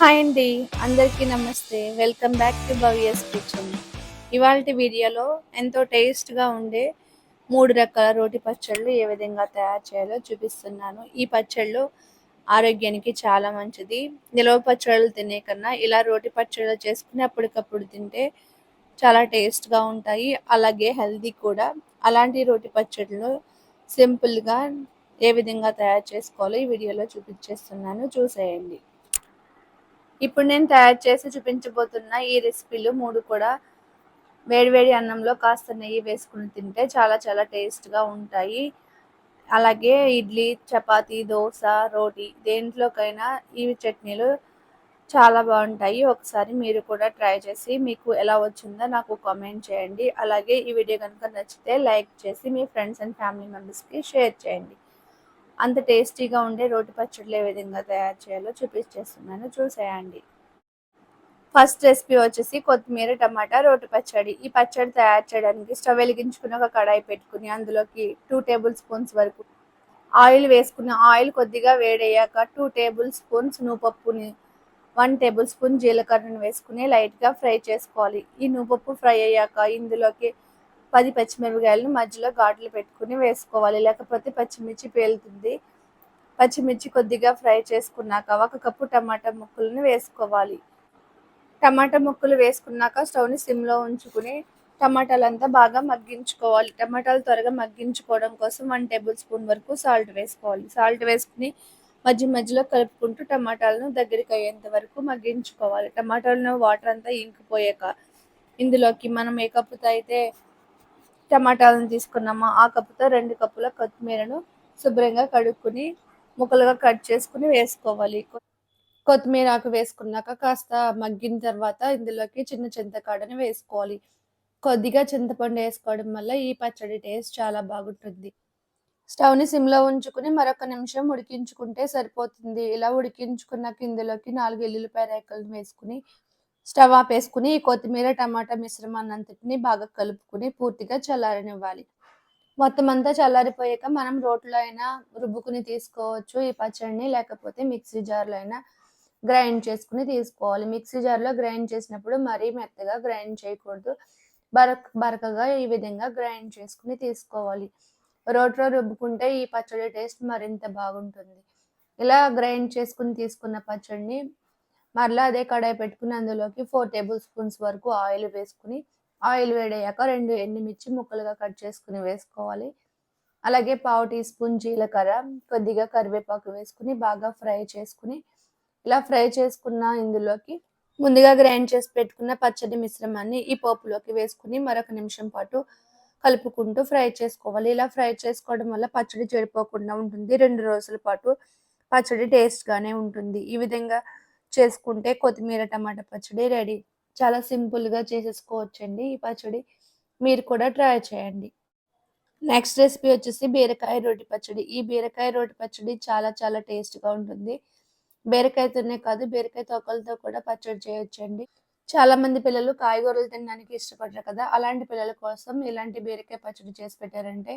Hi అండి అందరికీ నమస్తే. Welcome back to Bhavya's kitchen. ఇవాళ వీడియోలో ఎంతో టేస్ట్గా ఉండే మూడు రకాల రోటి పచ్చళ్ళు ఏ విధంగా తయారు చేయాలో చూపిస్తున్నాను. ఈ పచ్చళ్ళు ఆరోగ్యానికి చాలా మంచిది. నిలవ పచ్చళ్ళు తినే కన్నా ఇలా రోటి పచ్చళ్ళు చేసుకుని అప్పటికప్పుడు తింటే చాలా టేస్ట్గా ఉంటాయి. అలాగే హెల్దీ కూడా. అలాంటి రోటి పచ్చళ్ళు సింపుల్గా ఏ విధంగా తయారు చేసుకోవాలో ఈ వీడియోలో చూపించేస్తున్నాను. చూసేయండి. ఇప్పుడు నేను తయారు చేసి చూపించబోతున్న ఈ రెసిపీలు మూడు కూడా వేడివేడి అన్నంలో కాస్త నెయ్యి వేసుకుని తింటే చాలా చాలా టేస్ట్గా ఉంటాయి. అలాగే ఇడ్లీ చపాతి దోశ రోటీ దేంట్లోకైనా ఈ చట్నీలు చాలా బాగుంటాయి. ఒకసారి మీరు కూడా ట్రై చేసి మీకు ఎలా వచ్చిందో నాకు కామెంట్ చేయండి. అలాగే ఈ వీడియో కనుక నచ్చితే లైక్ చేసి మీ ఫ్రెండ్స్ అండ్ ఫ్యామిలీ మెంబర్స్కి షేర్ చేయండి. అంత టేస్టీగా ఉండే రోటి పచ్చళ్ళు ఏ విధంగా తయారు చేయాలో చూపించేస్తున్నాను. చూసేయండి. ఫస్ట్ రెసిపీ వచ్చేసి కొత్తిమీర టమాటా రోటి పచ్చడి. ఈ పచ్చడి తయారు చేయడానికి స్టవ్ వెలిగించుకుని ఒక కడాయి పెట్టుకుని అందులోకి టూ టేబుల్ స్పూన్స్ వరకు ఆయిల్ వేసుకుని ఆయిల్ కొద్దిగా వేడయ్యాక టూ టేబుల్ స్పూన్స్ నూపప్పుని వన్ టేబుల్ స్పూన్ జీలకర్రను వేసుకుని లైట్గా ఫ్రై చేసుకోవాలి. ఈ నూపప్పు ఫ్రై అయ్యాక ఇందులోకి పది పచ్చిమిరపకాయలను మధ్యలో ఘాట్లు పెట్టుకుని వేసుకోవాలి. లేకపోతే పచ్చిమిర్చి పేలుతుంది. పచ్చిమిర్చి కొద్దిగా ఫ్రై చేసుకున్నాక ఒక కప్పు టమాటా ముక్కలను వేసుకోవాలి. టమాటా ముక్కలు వేసుకున్నాక స్టవ్ని సిమ్లో ఉంచుకుని టమాటాలంతా బాగా మగ్గించుకోవాలి. టమాటాలు త్వరగా మగ్గించుకోవడం కోసం వన్ టేబుల్ స్పూన్ వరకు సాల్ట్ వేసుకోవాలి. సాల్ట్ వేసుకుని మధ్య మధ్యలో కలుపుకుంటూ టమాటాలను దగ్గరికి అయ్యేంత వరకు మగ్గించుకోవాలి. టమాటాలను వాటర్ అంతా ఇంకిపోయాక ఇందులోకి మనం ఏ కప్పుతో అయితే టమాటాలను తీసుకున్నామా? ఆ కప్పుతో రెండు కప్పుల కొత్తిమీరను శుభ్రంగా కడుక్కుని ముక్కలుగా కట్ చేసుకుని వేసుకోవాలి. కొత్తిమీర ఆకు వేసుకున్నాక కాస్త మగ్గిన తర్వాత ఇందులోకి చిన్న చింతకాడని వేసుకోవాలి. కొద్దిగా చింతపండు వేసుకోవడం వల్ల ఈ పచ్చడి టేస్ట్ చాలా బాగుంటుంది. స్టవ్ని సిమ్లో ఉంచుకుని మరొక నిమిషం ఉడికించుకుంటే సరిపోతుంది. ఇలా ఉడికించుకున్నాక ఇందులోకి నాలుగు ఎల్లుల్లిపాయ రేకలను వేసుకుని స్టవ్ ఆపేసుకుని ఈ కొత్తిమీర టమాటా మిశ్రమాన్ని అంతటిని బాగా కలుపుకుని పూర్తిగా చల్లారనివ్వాలి. మొత్తం అంతా చల్లారిపోయాక మనం రోట్లో అయినా రుబ్బుకుని తీసుకోవచ్చు. ఈ పచ్చడిని లేకపోతే మిక్సీ జార్లో అయినా గ్రైండ్ చేసుకుని తీసుకోవాలి. మిక్సీ జార్లో గ్రైండ్ చేసినప్పుడు మరీ మెత్తగా గ్రైండ్ చేయకూడదు. బరక బరకగా ఈ విధంగా గ్రైండ్ చేసుకుని తీసుకోవాలి. రోట్లో రుబ్బుకుంటే ఈ పచ్చడి టేస్ట్ మరింత బాగుంటుంది. ఇలా గ్రైండ్ చేసుకుని తీసుకున్న పచ్చడిని మరలా అదే కడాయి పెట్టుకుని అందులోకి ఫోర్ టేబుల్ స్పూన్స్ వరకు ఆయిల్ వేసుకుని ఆయిల్ వేడయ్యాక రెండు ఎండుమిర్చి ముక్కలుగా కట్ చేసుకుని వేసుకోవాలి. అలాగే పావు టీ స్పూన్ జీలకర్ర కొద్దిగా కరివేపాకు వేసుకుని బాగా ఫ్రై చేసుకుని ఇలా ఫ్రై చేసుకున్న ఇందులోకి ముందుగా గ్రైండ్ చేసి పెట్టుకున్న పచ్చడి మిశ్రమాన్ని ఈ పోపులోకి వేసుకుని మరొక నిమిషం పాటు కలుపుకుంటూ ఫ్రై చేసుకోవాలి. ఇలా ఫ్రై చేసుకోవడం వల్ల పచ్చడి చెడిపోకుండా ఉంటుంది. రెండు రోజుల పాటు పచ్చడి టేస్ట్గానే ఉంటుంది. ఈ విధంగా చేసుకుంటే కొత్తిమీర టమాటా పచ్చడి రెడీ. చాలా సింపుల్గా చేసేసుకోవచ్చండి ఈ పచ్చడి. మీరు కూడా ట్రై చేయండి. నెక్స్ట్ రెసిపీ వచ్చేసి బీరకాయ రోటి పచ్చడి. ఈ బీరకాయ రోటి పచ్చడి చాలా చాలా టేస్ట్గా ఉంటుంది. బీరకాయతోనే కాదు బీరకాయ తొక్కలతో కూడా పచ్చడి చేయొచ్చండి. చాలా మంది పిల్లలు కాయగూరలు తినడానికి ఇష్టపడరు కదా. అలాంటి పిల్లల కోసం ఇలాంటి బీరకాయ పచ్చడి చేసి పెట్టారంటే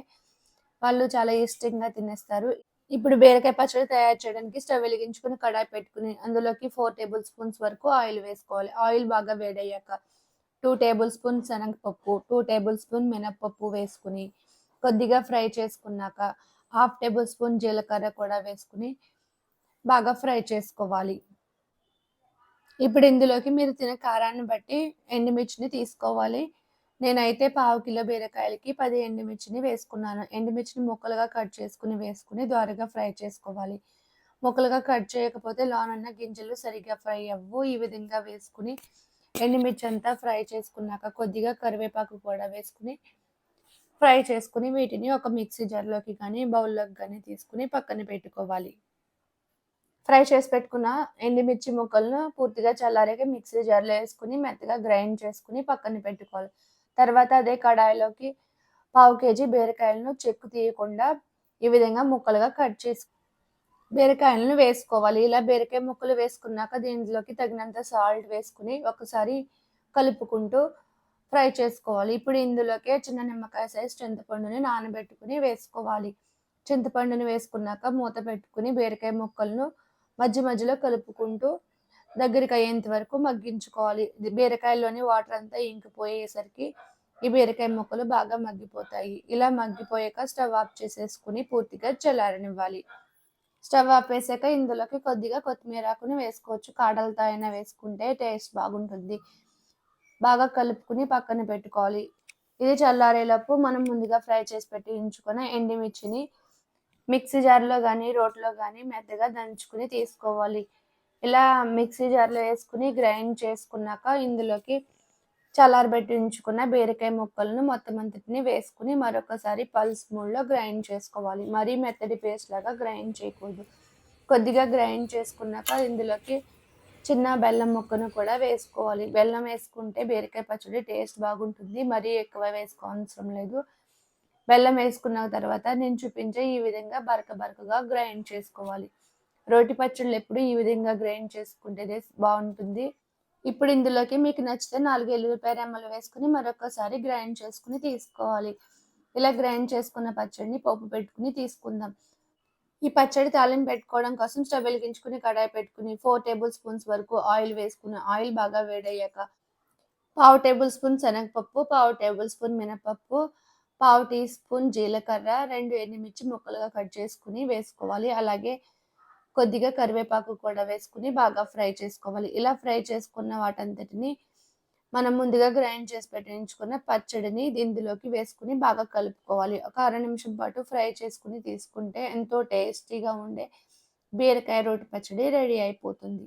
వాళ్ళు చాలా ఇష్టంగా తినేస్తారు. ఇప్పుడు బీరకాయ పచ్చడి తయారు చేయడానికి స్టవ్ వెలిగించుకుని కడాయి పెట్టుకుని అందులోకి ఫోర్ టేబుల్ స్పూన్స్ వరకు ఆయిల్ వేసుకోవాలి. ఆయిల్ బాగా వేడయ్యాక టూ టేబుల్ స్పూన్ శనగపప్పు టూ టేబుల్ స్పూన్ మినప్పప్పు వేసుకుని కొద్దిగా ఫ్రై చేసుకున్నాక హాఫ్ టేబుల్ స్పూన్ జీలకర్ర కూడా వేసుకుని బాగా ఫ్రై చేసుకోవాలి. ఇప్పుడు ఇందులోకి మీరు తినే కారాన్ని బట్టి ఎండుమిర్చిని తీసుకోవాలి. నేనైతే పావు కిలో బీరకాయలకి పది ఎండుమిర్చిని వేసుకున్నాను. ఎండుమిర్చిని ముక్కలుగా కట్ చేసుకుని వేసుకుని ద్వారగా ఫ్రై చేసుకోవాలి. ముక్కలుగా కట్ చేయకపోతే లోనున్న గింజలు సరిగ్గా ఫ్రై అవ్వు. ఈ విధంగా వేసుకుని ఎండుమిర్చి అంతా ఫ్రై చేసుకున్నాక కొద్దిగా కరివేపాకు కూడా వేసుకుని ఫ్రై చేసుకుని వీటిని ఒక మిక్సీ జార్లోకి కానీ బౌల్లోకి కానీ తీసుకుని పక్కన పెట్టుకోవాలి. ఫ్రై చేసి పెట్టుకున్న ఎండుమిర్చి ముక్కలను పూర్తిగా చల్లారాక మిక్సీ జార్లో వేసుకుని మెత్తగా గ్రైండ్ చేసుకుని పక్కన పెట్టుకోవాలి. తర్వాత అదే కడాయిలోకి పావు కేజీ బీరకాయలను చెక్కు తీయకుండా ఈ విధంగా ముక్కలుగా కట్ చేసి బీరకాయలను వేసుకోవాలి. ఇలా బీరకాయ ముక్కలు వేసుకున్నాక దీంట్లోకి తగినంత సాల్ట్ వేసుకుని ఒకసారి కలుపుకుంటూ ఫ్రై చేసుకోవాలి. ఇప్పుడు ఇందులోకి చిన్న నిమ్మకాయ సైజ్ చింతపండుని నానబెట్టుకుని వేసుకోవాలి. చింతపండుని వేసుకున్నాక మూత పెట్టుకుని బీరకాయ ముక్కలను మధ్య మధ్యలో కలుపుకుంటూ దగ్గరికి అయ్యేంత వరకు మగ్గించుకోవాలి. బీరకాయలోని వాటర్ అంతా ఇంకిపోయేసరికి ఈ బీరకాయ ముక్కలు బాగా మగ్గిపోతాయి. ఇలా మగ్గిపోయాక స్టవ్ ఆఫ్ చేసేసుకుని పూర్తిగా చల్లారనివ్వాలి. స్టవ్ ఆపేసాక ఇందులోకి కొద్దిగా కొత్తిమీర ఆకుని వేసుకోవచ్చు. కాడలతో అయినా వేసుకుంటే టేస్ట్ బాగుంటుంది. బాగా కలుపుకుని పక్కన పెట్టుకోవాలి. ఇది చల్లారేలోపు మనం ముందుగా ఫ్రై చేసి పెట్టి ఉంచుకున్న ఎండిమిర్చిని మిక్సీ జార్లో కానీ రోట్లో కానీ మెత్తగా దంచుకుని తీసుకోవాలి. ఇలా మిక్సీ జార్లో వేసుకుని గ్రైండ్ చేసుకున్నాక ఇందులోకి చల్లారబెట్టి ఉంచుకున్న బీరకాయ ముక్కలను మొత్తం అంతటిని వేసుకుని మరొకసారి పల్స్ మూడ్లో గ్రైండ్ చేసుకోవాలి. మరీ మెత్తడి పేస్ట్ లాగా గ్రైండ్ చేయకూడదు. కొద్దిగా గ్రైండ్ చేసుకున్నాక ఇందులోకి చిన్న బెల్లం ముక్కను కూడా వేసుకోవాలి. బెల్లం వేసుకుంటే బీరకాయ పచ్చడి టేస్ట్ బాగుంటుంది. మరీ ఎక్కువ వేసుకోవసరం లేదు. బెల్లం వేసుకున్న తర్వాత నేను చూపించే ఈ విధంగా బరక బరకగా గ్రైండ్ చేసుకోవాలి. రోటి పచ్చళ్ళు ఎప్పుడు ఈ విధంగా గ్రైండ్ చేసుకుంటేనే బాగుంటుంది. ఇప్పుడు ఇందులోకి మీకు నచ్చితే నాలుగు ఎల్లుల్లిపాయ రెమ్మలు వేసుకుని మరొకసారి గ్రైండ్ చేసుకుని తీసుకోవాలి. ఇలా గ్రైండ్ చేసుకున్న పచ్చడిని పోపు పెట్టుకుని తీసుకుందాం. ఈ పచ్చడి తాలింపు పెట్టుకోవడం కోసం స్టవ్ వెలిగించుకుని కడాయి పెట్టుకుని ఫోర్ టేబుల్ స్పూన్స్ వరకు ఆయిల్ వేసుకుని ఆయిల్ బాగా వేడయ్యాక పావు టేబుల్ స్పూన్ శనగపప్పు పావు టేబుల్ స్పూన్ మినపప్పు పావు టీ స్పూన్ జీలకర్ర రెండు ఎండుమిర్చి ముక్కలుగా కట్ చేసుకుని వేసుకోవాలి. అలాగే కొద్దిగా కరివేపాకు కూడా వేసుకుని బాగా ఫ్రై చేసుకోవాలి. ఇలా ఫ్రై చేసుకున్న వాటంతటిని మనం ముందుగా గ్రైండ్ చేసి పెట్టించుకున్న పచ్చడిని ఇందులోకి వేసుకుని బాగా కలుపుకోవాలి. ఒక అర నిమిషం పాటు ఫ్రై చేసుకుని తీసుకుంటే ఎంతో టేస్టీగా ఉండే బీరకాయ రోటి పచ్చడి రెడీ అయిపోతుంది.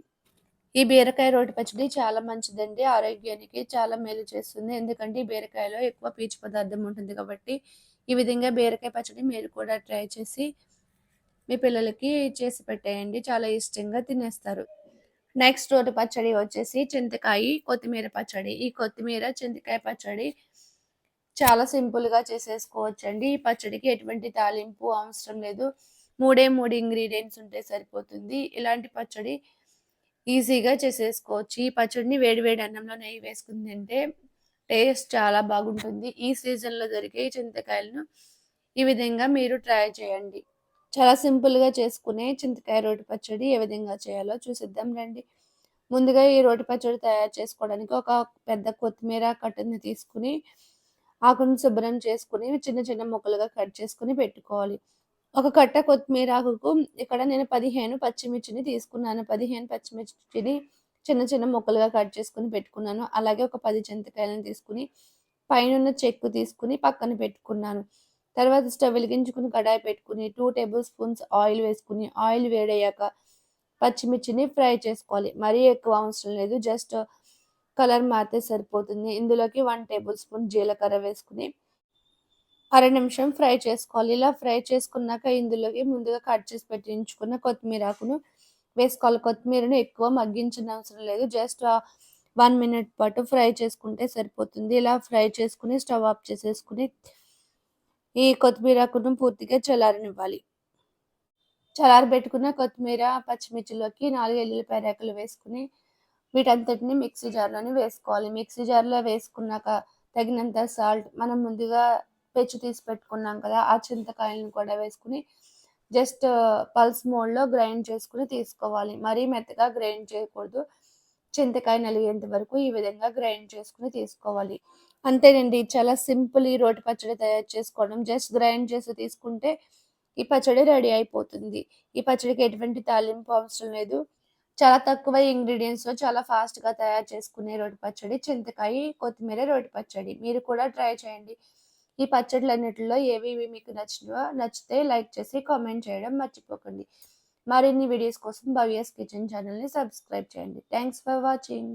ఈ బీరకాయ రోటి పచ్చడి చాలా మంచిదండి. ఆరోగ్యానికి చాలా మేలు చేస్తుంది. ఎందుకంటే ఈ బీరకాయలో ఎక్కువ పీచు పదార్థం ఉంటుంది కాబట్టి ఈ విధంగా బీరకాయ పచ్చడి మీరు కూడా ట్రై చేసి మీ పిల్లలకి చేసి పెట్టేయండి. చాలా ఇష్టంగా తినేస్తారు. నెక్స్ట్ రోటి పచ్చడి వచ్చేసి చింతకాయ కొత్తిమీర పచ్చడి. ఈ కొత్తిమీర చింతకాయ పచ్చడి చాలా సింపుల్గా చేసేసుకోవచ్చండి. ఈ పచ్చడికి ఎటువంటి తాలింపు అవసరం లేదు. మూడే మూడు ఇంగ్రీడియంట్స్ ఉంటే సరిపోతుంది. ఇలాంటి పచ్చడి ఈజీగా చేసేసుకోవచ్చు. ఈ పచ్చడిని వేడివేడి అన్నంలో నెయ్యి వేసుకుని తింటే టేస్ట్ చాలా బాగుంటుంది. ఈ సీజన్లో దొరికే చింతకాయలను ఈ విధంగా మీరు ట్రై చేయండి. చాలా సింపుల్గా చేసుకునే చింతకాయ రోటి పచ్చడి ఏ విధంగా చేయాలో చూసిద్దాం రండి. ముందుగా ఈ రోటి పచ్చడి తయారు చేసుకోవడానికి ఒక పెద్ద కొత్తిమీర కట్టుని తీసుకుని ఆకును శుభ్రం చేసుకుని చిన్న చిన్న ముక్కలుగా కట్ చేసుకుని పెట్టుకోవాలి. ఒక కట్ట కొత్తిమీర ఆకుకు ఇక్కడ నేను పదిహేను పచ్చిమిర్చిని తీసుకున్నాను. పదిహేను పచ్చిమిర్చిని చిన్న చిన్న ముక్కలుగా కట్ చేసుకుని పెట్టుకున్నాను. అలాగే ఒక పది చింతకాయలను తీసుకుని పైన చెక్కు తీసుకుని పక్కన పెట్టుకున్నాను. తర్వాత స్టవ్ వెలిగించుకుని కడాయి పెట్టుకుని టూ టేబుల్ స్పూన్స్ ఆయిల్ వేసుకుని ఆయిల్ వేడయ్యాక పచ్చిమిర్చిని ఫ్రై చేసుకోవాలి. మరీ ఎక్కువ అవసరం లేదు. జస్ట్ కలర్ మారితే సరిపోతుంది. ఇందులోకి వన్ టేబుల్ స్పూన్ జీలకర్ర వేసుకుని అర నిమిషం ఫ్రై చేసుకోవాలి. ఇలా ఫ్రై చేసుకున్నాక ఇందులోకి ముందుగా కట్ చేసి పెట్టించుకున్న కొత్తిమీర ఆకును వేసుకోవాలి. కొత్తిమీరను ఎక్కువ మగ్గించిన అవసరం లేదు. జస్ట్ వన్ మినిట్ పాటు ఫ్రై చేసుకుంటే సరిపోతుంది. ఇలా ఫ్రై చేసుకుని స్టవ్ ఆఫ్ చేసేసుకుని ఈ కొత్తిమీరకును పూర్తిగా చల్లారనివ్వాలి. పెట్టుకున్న కొత్తిమీర పచ్చిమిర్చిలోకి నాలుగు ఎల్లుల్లిపాయ రేకలు వేసుకుని వీటంతటిని మిక్సీ జార్లోని వేసుకోవాలి. మిక్సీ జార్లో వేసుకున్నాక తగినంత సాల్ట్ మనం ముందుగా పెచ్చు తీసి పెట్టుకున్నాం కదా ఆ చింతకాయలను కూడా వేసుకుని జస్ట్ పల్స్ మోడ్లో గ్రైండ్ చేసుకుని తీసుకోవాలి. మరీ మెత్తగా గ్రైండ్ చేయకూడదు. చింతకాయ నలిగేంత వరకు ఈ విధంగా గ్రైండ్ చేసుకుని తీసుకోవాలి. అంతేనండి చాలా సింపుల్ ఈ రోటి పచ్చడి తయారు చేసుకోవడం. జస్ట్ గ్రైండ్ చేసి తీసుకుంటే ఈ పచ్చడి రెడీ అయిపోతుంది. ఈ పచ్చడికి ఎటువంటి తాలింపు అవసరం లేదు. చాలా తక్కువ ఇంగ్రీడియంట్స్లో చాలా ఫాస్ట్గా తయారు చేసుకునే రోటి పచ్చడి చింతకాయ కొత్తిమీర రోటి పచ్చడి. మీరు కూడా ట్రై చేయండి. ఈ పచ్చడిలన్నిటిలో ఏవి మీకు నచ్చినో నచ్చితే లైక్ చేసి కామెంట్ చేయడం మర్చిపోకండి. మరిన్ని వీడియోస్ కోసం భవ్యస్ కిచెన్ ఛానల్ని సబ్స్క్రైబ్ చేయండి. Thanks for watching